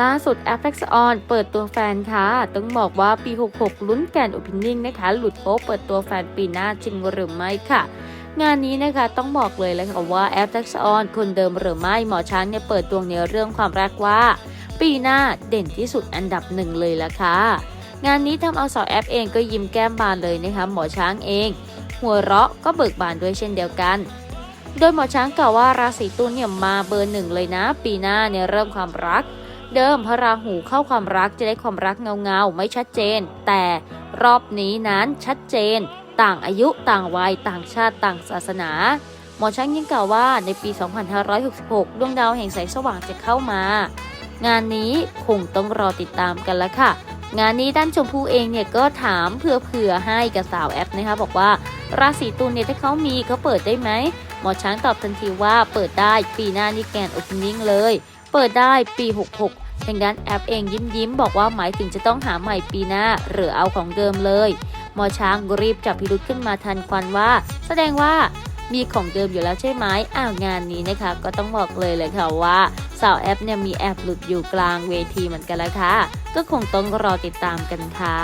ล่าสุดแอป Flex On เปิดตัวแฟนค่ะ ต้องบอกว่าปี 66 ลุ้นแกนโอเพนนิ่งนะคะ หลุดโป๊เปิดตัวแฟนปีหน้าจริงหรือไม่ค่ะ งานนี้นะคะต้องบอกเลยเลยค่ะว่าแอป Flex On คนเดิมหรือไม่หมอช้างเนี่ยเปิดดวงในเรื่องความรักว่า ปีหน้าเด่นที่สุดอันดับหนึ่งเลยละค่ะ งานนี้ทำเอาสาวแอปเองก็ยิ้มแก้มบานเลยนะคะหมอช้างเอง หัวเราะก็เบิกบานด้วยเช่นเดียวกันโดยหมอช้างกล่าวว่าราศีตุลเนี่ยมาเบอร์หนึ่งเลยนะ ปีหน้าเนี่ยเริ่มความรัก เดิมพระราหูเข้าความรักจะได้ความรักเงาๆไม่ชัดเจน แต่รอบนี้นั้นชัดเจน ต่างอายุต่างวัยต่างชาติต่างศาสนา หมอช้างยังกล่าวว่าในปี 2566 ดวงดาวแห่งแสงสว่างจะเข้ามา งานนี้คงต้องรอติดตามกันละค่ะ งานนี้ด้านชมพู่เองเนี่ยก็ถามเผื่อๆให้กับสาวแอปนะคะบอกว่าราศีตุลเนี่ยถ้าเขามีเขาเปิดได้ไหมหมอช้างตอบทันทีว่าเปิดได้ปีหน้านี่แกนโอเพนนิ่งเลย เปิดได้ปี 66 ดังนั้นแอปเองยิ้มยิ้มบอกว่าหมายถึงจะต้องหาใหม่ปีหน้า หรือเอาของเดิมเลย หมอช้างรีบจับพิรุธขึ้นมาทันควันว่า แสดงว่ามีของเดิมอยู่แล้วใช่ไหมอ้าวงานนี้นะคะ ก็ต้องบอกเลยเลยค่ะว่าสาวแอปเนี่ยมีแอบหลุดอยู่กลางเวทีเหมือนกันแล้วค่ะ ก็คงต้องรอติดตามกันค่ะ